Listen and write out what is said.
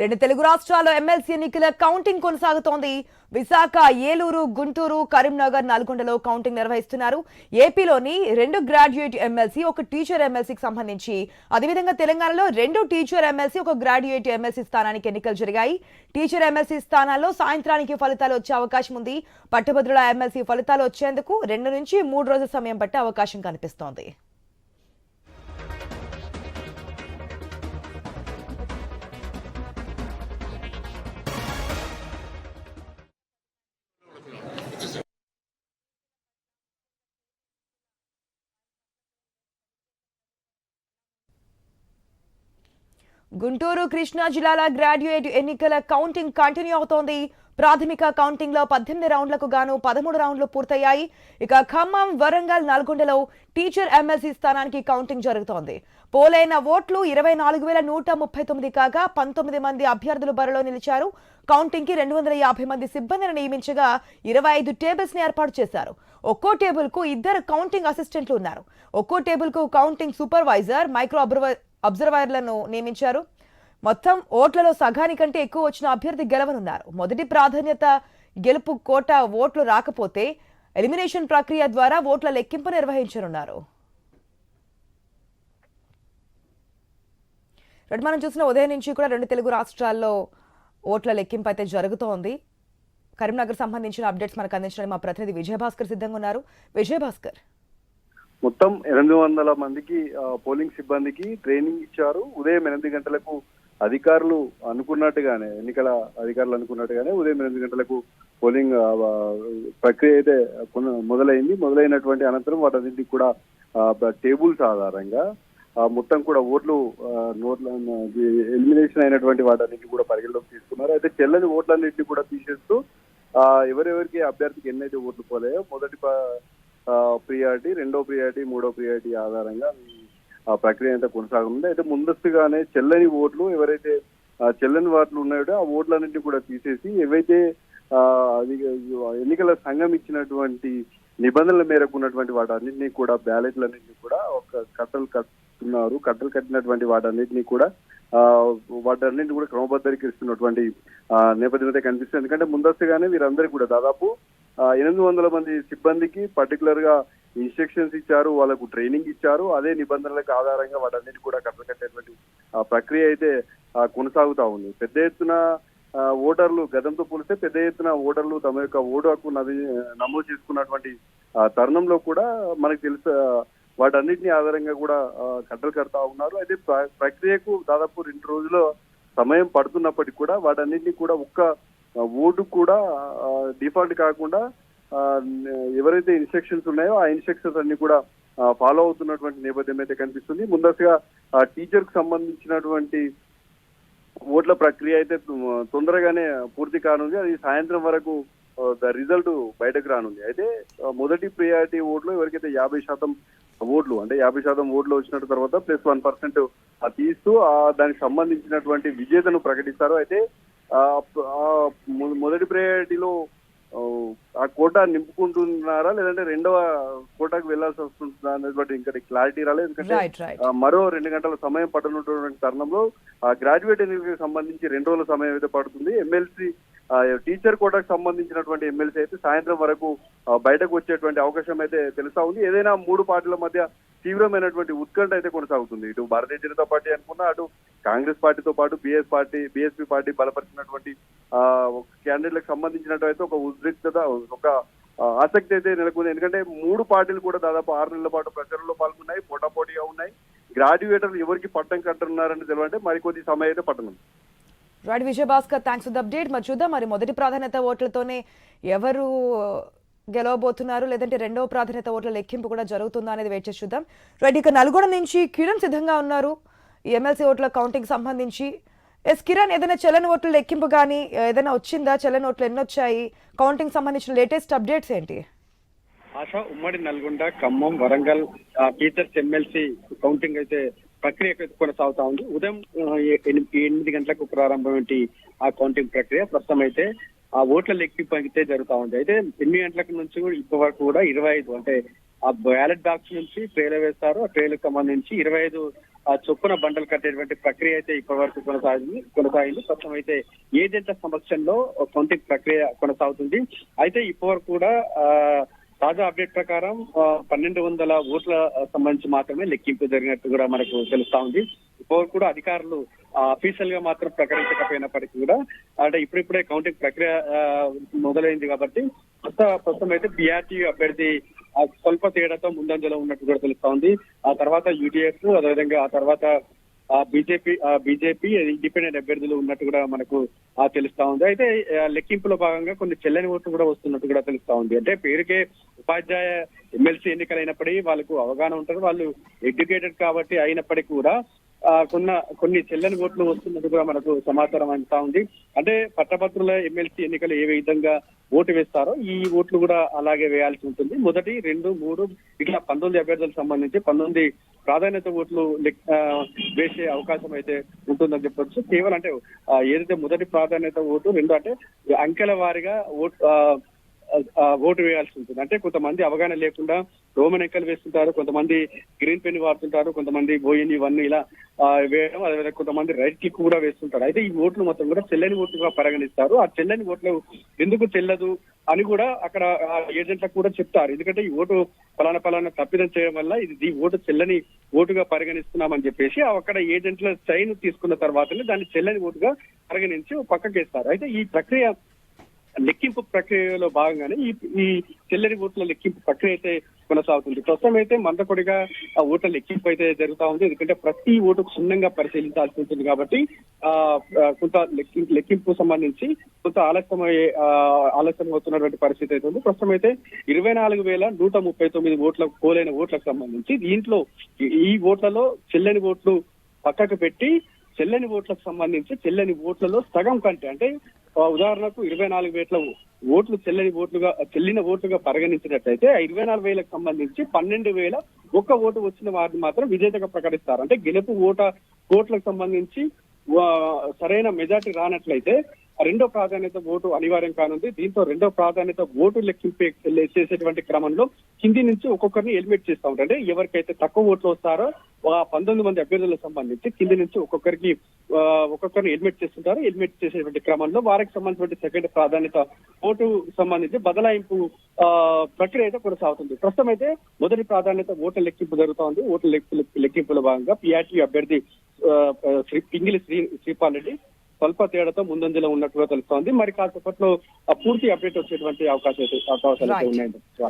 రెండు తెలుగు రాష్ట్రాల్లో ఎమ్మెల్సీ ఎన్నికల కౌంటింగ్ కొనసాగుతోంది. విశాఖ ఏలూరు గుంటూరు కరీంనగర్ నల్గొండలో కౌంటింగ్ నిర్వహిస్తున్నారు. ఏపీలోని రెండు గ్రాడ్యుయేట్ ఎమ్మెల్సీ ఒక టీచర్ ఎమ్మెల్సీకి సంబంధించి. అదేవిధంగా తెలంగాణలో రెండు టీచర్ ఎమ్మెల్సీ ఒక గ్రాడ్యుయేట్ ఎమ్మెల్సీ స్థానానికి ఎన్నికలు జరిగాయి. టీచర్ ఎమ్మెల్సీ స్థానాల్లో సాయంత్రానికి ఫలితాలు వచ్చే అవకాశం ఉంది. పట్టభద్రుల ఎమ్మెల్సీ ఫలితాలు వచ్చేందుకు రెండు నుంచి మూడు రోజుల సమయం పట్టే అవకాశం కనిపిస్తోంది. గుంటూరు కృష్ణా జిల్లాల గ్రాడ్యుయేట్ ఎన్నికల కౌంటింగ్ కంటిన్యూ అవుతోంది. ప్రాథమిక కౌంటింగ్లో పద్దెనిమిది రౌండ్లకు గాను పదమూడు రౌండ్లు పూర్తయ్యాయి. ఇక ఖమ్మం వరంగల్ నల్గొండలో టీచర్ ఎమ్మెల్సీ స్థానానికి కౌంటింగ్ జరుగుతోంది. పోలైన ఓట్లు ఇరవై నాలుగు వేల నూట ముప్పై తొమ్మిది కాగా పంతొమ్మిది మంది అభ్యర్థులు బరిలో నిలిచారు. కౌంటింగ్కి రెండు వందల యాభై మంది సిబ్బందిని నియమించగా ఇరవై ఐదు టేబుల్స్ని ఏర్పాటు చేశారు. ఒక్కో టేబుల్కు ఇద్దరు కౌంటింగ్ అసిస్టెంట్లు ఉన్నారు. ఒక్కో టేబుల్కు కౌంటింగ్ సూపర్వైజర్ మైక్రో అబ్జర్వర్ అబ్జర్వర్లను నియమించారు. మొత్తం ఓట్లలో సగానికంటే ఎక్కువ వచ్చిన అభ్యర్థి గెలవనున్నారు. మొదటి ప్రాధాన్యత గెలుపు కోట ఓట్లు రాకపోతే ఎలిమినేషన్ ప్రక్రియ ద్వారా ఓట్ల లెక్కింపు నిర్వహించనున్నారు. రెండు మనం చూసిన ఉదయం నుంచి కూడా రెండు తెలుగు రాష్ట్రాల్లో ఓట్ల లెక్కింపు అయితే జరుగుతోంది. కరీంనగర్ సంబంధించిన అప్డేట్స్ మనకు అందించడానికి మా ప్రతినిధి విజయభాస్కర్ సిద్ధంగా ఉన్నారు. విజయభాస్కర్. మొత్తం ఎనిమిది వందల మందికి పోలింగ్ సిబ్బందికి ట్రైనింగ్ ఇచ్చారు. ఉదయం ఎనిమిది గంటలకు అధికారులు అనుకున్నట్టుగానే ఎన్నికల అధికారులు అనుకున్నట్టుగానే ఉదయం ఎనిమిది గంటలకు పోలింగ్ ప్రక్రియ అయితే మొదలైంది. మొదలైనటువంటి అనంతరం వాటన్నింటికి కూడా టేబుల్స్ ఆధారంగా మొత్తం కూడా ఓట్లు నోట్ల ఎలిమినేషన్ అయినటువంటి వాటన్నింటినీ కూడా పరిగణలోకి తీసుకున్నారు. అయితే చెల్లని ఓట్లన్నింటినీ కూడా తీసేస్తూ ఎవరెవరికి అభ్యర్థికి ఎన్నైతే ఓట్లు పోలేయో మొదటి ప్రియారిటీ రెండో ప్రియారిటీ మూడో ప్రియారిటీ ఆధారంగా ఆ ప్రక్రియ అంతా కొనసాగుతుంది. అయితే ముందస్తుగానే చెల్లని ఓట్లు ఎవరైతే చెల్లని ఓట్లు ఉన్నాయో ఆ ఓట్లన్నింటినీ కూడా తీసేసి ఏవైతే అది ఎన్నికల సంఘం ఇచ్చినటువంటి నిబంధనల మేరకు ఉన్నటువంటి వాటన్నింటినీ కూడా బ్యాలెట్లన్నింటినీ కూడా ఒక కట్టలు కట్టున్నారు కట్టలు కట్టినటువంటి వాటన్నింటినీ కూడా వాటన్నింటినీ కూడా క్రమబద్ధీకరిస్తున్నటువంటి ఆ, నేపథ్యం అయితే కనిపిస్తుంది. ఎందుకంటే ముందస్తుగానే వీరందరికీ కూడా దాదాపు ఎనిమిది వందల మంది సిబ్బందికి పర్టికులర్గా ఇన్స్ట్రక్షన్స్ ఇచ్చారు వాళ్ళకు ట్రైనింగ్ ఇచ్చారు. అదే నిబంధనలకు ఆధారంగా వాటన్నిటి కూడా కట్టకట్టేటువంటి ఆ, ప్రక్రియ అయితే కొనసాగుతా ఉంది. పెద్ద ఎత్తున ఓటర్లు గతంతో పోలిస్తే పెద్ద ఎత్తున ఓటర్లు తమ యొక్క ఓటు హక్కు నది నమోదు చేసుకున్నటువంటి తరుణంలో కూడా మనకు తెలుసు వాటన్నిటిని ఆధారంగా కూడా కట్టలు కడతా ఉన్నారు. అయితే ప్ర- ప్రక్రియకు దాదాపు రెండు రోజుల సమయం పడుతున్నప్పటికీ కూడా వాటన్నిటిని కూడా ఒక్క ఓటు కూడా డిఫాల్ట్ కాకుండా ఎవరైతే ఇన్స్ట్రక్షన్స్ ఉన్నాయో ఆ ఇన్స్ట్రక్షన్స్ అన్ని కూడా ఫాలో అవుతున్నటువంటి నేపథ్యం అయితే కనిపిస్తుంది. ముందస్తుగా టీచర్కు సంబంధించినటువంటి ఓట్ల ప్రక్రియ అయితే తొందరగానే పూర్తి కానుంది. అది సాయంత్రం వరకు ద రిజల్ట్ బయటకు రానుంది. అయితే మొదటి ప్రియారిటీ ఓట్లు ఎవరికైతే యాభై శాతం ఓట్లు అంటే యాభై శాతం ఓట్లు వచ్చిన తర్వాత ప్లస్ వన్ పర్సెంట్ తీస్తూ ఆ దానికి సంబంధించినటువంటి విజేతను ప్రకటిస్తారు. అయితే మొదటి ప్రయారిటీలో ఆ, కోటా నింపుకుంటున్నారా? లేదంటే రెండవ కోటాకు వెళ్ళాల్సి వస్తుందా అనేటువంటి ఇంకా క్లారిటీ రాలేదు. ఎందుకంటే మరో రెండు గంటల సమయం పడుతున్నటువంటి తరుణంలో ఆ గ్రాడ్యుయేట్ ఎన్నికలకు సంబంధించి రెండు రోజుల సమయం అయితే పడుతుంది. ఎమ్మెల్సీ టీచర్ కోటాకు సంబంధించినటువంటి ఎమ్మెల్సీ అయితే సాయంత్రం వరకు బయటకు వచ్చేటువంటి అవకాశం అయితే తెలుస్తా ఉంది. ఏదైనా మూడు పార్టీల మధ్య తీవ్రమైనటువంటి ఉత్కంఠ అయితే కొనసాగుతుంది. ఇటు భారతీయ జనతా పార్టీ అనుకున్నా అటు కాంగ్రెస్ పార్టీతో పాటు బిఎస్ పార్టీ బిఎస్పీ పార్టీ బలపరిచినటువంటి ఆ క్యాండిడేట్లకు సంబంధించినట్టు ఒక ఉద్రిక్తత ఒక ఆసక్తి అయితే నెలకొంది. ఎందుకంటే మూడు పార్టీలు కూడా దాదాపు ఆరు నెలల పాటు ప్రచారంలో పాల్గొన్నాయి పోటాపోటీగా ఉన్నాయి. గ్రాడ్యుయేటర్లు ఎవరికి పట్టం కట్టనున్నారని తెలియంటే మరికొద్ది సమయం అయితే పట్టనుంది. Right Vijayabhaskar thanks for the update మరి చూద్దాం మరి మొదటి ప్రాధాన్యత ఓట్లతోనే ఎవరు గెలవబోతున్నారు? లేదంటే రెండవ ప్రాధాన్యత ఓట్ల లెక్కింపు కూడా జరుగుతుందా అనేది వెయిట్ చేసి చూద్దాం. రైట్ ఇక నల్గొండ నుంచి కిరణ్ సిద్ధంగా ఉన్నారు ఎమ్మెల్సీ ఓట్ల కౌంటింగ్ సంబంధించి. ఎస్ కిరణ్ ఏదైనా చలన ఓట్ల లెక్కింపు కానీ ఏదైనా వచ్చిందా? చలన ఓట్లు ఎన్ని వచ్చాయి? కౌంటింగ్ సంబంధించిన లేటెస్ట్ అప్డేట్స్ ఏంటి? ఆశ ఉమ్మడి Nalgonda Khammam Warangal teachers MLC counting అయితే ప్రక్రియ కొనసాగుతా ఉంది. ఉదయం ఎనిమిది గంటలకు ప్రారంభమైన ఆ కౌంటింగ్ ప్రక్రియ ప్రస్తుతం అయితే ఆ ఓట్ల లెక్కింపు అయితే జరుగుతా ఉంది. అయితే ఎనిమిది గంటలకు నుంచి ఇప్పటి వరకు కూడా ఇరవై ఐదు అంటే ఆ బ్యాలెట్ బాక్స్ నుంచి ట్రేలు వేస్తారు. ఆ ట్రేలకు సంబంధించి ఇరవై ఐదు ఆ చొప్పున బండలు కట్టేటువంటి ప్రక్రియ అయితే ఇప్పటి వరకు కొనసాగింది కొనసాగింది. ప్రస్తుతం అయితే ఏజెంట్ల సమక్షంలో కౌంటింగ్ ప్రక్రియ కొనసాగుతుంది అయితే ఇప్పటి వరకు కూడా ఆ, తాజా అప్డేట్ ప్రకారం పన్నెండు వందల ఓట్ల సంబంధించి మాత్రమే లెక్కింపు జరిగినట్టు కూడా మనకు తెలుస్తా ఉంది. ఇప్పుడు కూడా అధికారులు అఫీషియల్గా మాత్రం ప్రకటించకపోయినప్పటికీ కూడా అంటే ఇప్పుడిప్పుడే కౌంటింగ్ ప్రక్రియ మొదలైంది కాబట్టి కొత్త ప్రస్తుతం అయితే బీఆర్టీ అభ్యర్థి ఆ, స్వల్ప తేడాతో ముందంజలో ఉన్నట్టు కూడా తెలుస్తా ఉంది. ఆ తర్వాత యూటీఎఫ్ అదేవిధంగా ఆ తర్వాత బీజేపీ బీజేపీ ఇండిపెండెంట్ అభ్యర్థులు ఉన్నట్టు కూడా మనకు ఆ, తెలుస్తా ఉంది. అయితే లెక్కింపులో భాగంగా కొన్ని చెల్లని ఓట్లు కూడా వస్తున్నట్టు కూడా తెలుస్తా ఉంది. అంటే పేరుకే ఉపాధ్యాయ ఎమ్మెల్సీ ఎన్నికలైనప్పటికీ వాళ్ళకు అవగాహన ఉంటారు వాళ్ళు ఎడ్యుకేటెడ్ కాబట్టి అయినప్పటికీ కూడా కొన్న కొన్ని చెల్లని ఓట్లు వస్తున్నట్టు కూడా మనకు సమాచారం అంతా ఉంది. అంటే పట్టభద్రుల ఎమ్మెల్సీ ఎన్నికలు ఏ విధంగా ఓటు వేస్తారో ఈ ఓట్లు కూడా అలాగే వేయాల్సి ఉంటుంది. మొదటి రెండు మూడు ఇట్లా పంతొమ్మిది అభ్యర్థులకు సంబంధించి పంతొమ్మిది ప్రాధాన్యత ఓట్లు ఆ, వేసే అవకాశం అయితే ఉంటుందని చెప్పొచ్చు. కేవలం అంటే ఏదైతే మొదటి ప్రాధాన్యత ఓటు రెండు అంటే అంకెల వారీగా ఓటు ఆ, ఓటు వేయాల్సి ఉంటుంది. అంటే కొంతమంది అవగాహన లేకుండా రోమన్ ఎక్కలు వేస్తుంటారు కొంతమంది గ్రీన్ పెన్ వాడుతుంటారు కొంతమంది బోయిన్ ఇవన్నీ ఇలా వేయడం అదేవిధంగా కొంతమంది రైట్ క్లిక్ కూడా వేస్తుంటారు. అయితే ఈ ఓట్లు మొత్తం కూడా చెల్లని ఓట్లుగా పరిగణిస్తారు. ఆ చెల్లని ఓట్లు ఎందుకు చెల్లదు అని కూడా అక్కడ ఆ ఏజెంట్లకు కూడా చెప్తారు. ఎందుకంటే ఈ ఓటు ఫలానా ఫలానా తప్పిదం చేయడం వల్ల ఇది ఈ ఓటు చెల్లని ఓటుగా పరిగణిస్తున్నామని చెప్పేసి అక్కడ ఏజెంట్ల సైన్ తీసుకున్న తర్వాతనే దాన్ని చెల్లని ఓటుగా పరిగణించి పక్కకేస్తారు. అయితే ఈ ప్రక్రియ లెక్కింపు ప్రక్రియలో భాగంగానే ఈ ఈ చెల్లరి ఓట్ల లెక్కింపు ప్రక్రియ అయితే కొనసాగుతుంది. ప్రస్తుతం అయితే మందకొడిగా ఆ ఓట్ల లెక్కింపు అయితే జరుగుతా ఉంది. ఎందుకంటే ప్రతి ఓటుకు క్షుణ్ణంగా పరిశీలించాల్సి ఉంటుంది కాబట్టి ఆ కొంత లెక్కింపు సంబంధించి కొంత ఆలస్యమయ్యే ఆ, ఆలస్యం అవుతున్నటువంటి పరిస్థితి అయితే ఉంది. ప్రస్తుతం అయితే ఇరవై నాలుగు వేల నూట ముప్పై తొమ్మిది ఓట్ల పోలైన ఓట్లకు సంబంధించి దీంట్లో ఈ- ఈ ఓట్లలో చెల్లని ఓట్లు పక్కకు పెట్టి చెల్లని ఓట్లకు సంబంధించి చెల్లని ఓట్లలో సగం కంటే అంటే ఉదాహరణకు ఇరవై నాలుగు వేల ఓట్లు చెల్లని ఓట్లుగా చెల్లిన ఓట్లుగా పరిగణించినట్లయితే ఆ ఇరవై నాలుగు వేలకు సంబంధించి పన్నెండు వేల ఒక్క ఓటు వచ్చిన వారిని మాత్రం విజేతగా ప్రకటిస్తారు. అంటే గెలుపు ఓట ఓట్లకు సంబంధించి సరైన మెజార్టీ రానట్లయితే ఆ రెండో ప్రాధాన్యత ఓటు అనివార్యం కానుంది. దీంతో రెండో ప్రాధాన్యత ఓటు లెక్కింపే చేసేటువంటి క్రమంలో కింది నుంచి ఒక్కొక్కరిని ఎలిమినేట్ చేస్తూ ఉంటారు. అంటే ఎవరికైతే తక్కువ ఓట్లు వస్తారో పంతొమ్మిది మంది అభ్యర్థులకు సంబంధించి కింది నుంచి ఒక్కొక్కరికి ఒక్కొక్కరిని ఎలిమినేట్ చేస్తుంటారు. ఎలిమినేట్ చేసేటువంటి క్రమంలో వారికి సంబంధించిన సెకండ్ ప్రాధాన్యత ఓటు సంబంధించి బదలాయింపు ప్రక్రియ అయితే కొనసాగుతుంది. ప్రస్తుతం అయితే మొదటి ప్రాధాన్యత ఓట్ల లెక్కింపు జరుగుతా ఉంది ఓట్ల లెక్కి- లెక్కింపులో భాగంగా పిఆర్టీ అభ్యర్థి శ్రీ పింగిలి శ్రీ శ్రీపాల్ రెడ్డి స్వల్ప తేడాతో ముందంజలో ఉన్నట్టుగా తెలుస్తోంది. మరి కాసేపట్లో పూర్తి అప్డేట్ వచ్చేటువంటి అవకాశాలు అవకాశాలు అయితే. ఉన్నాయండి.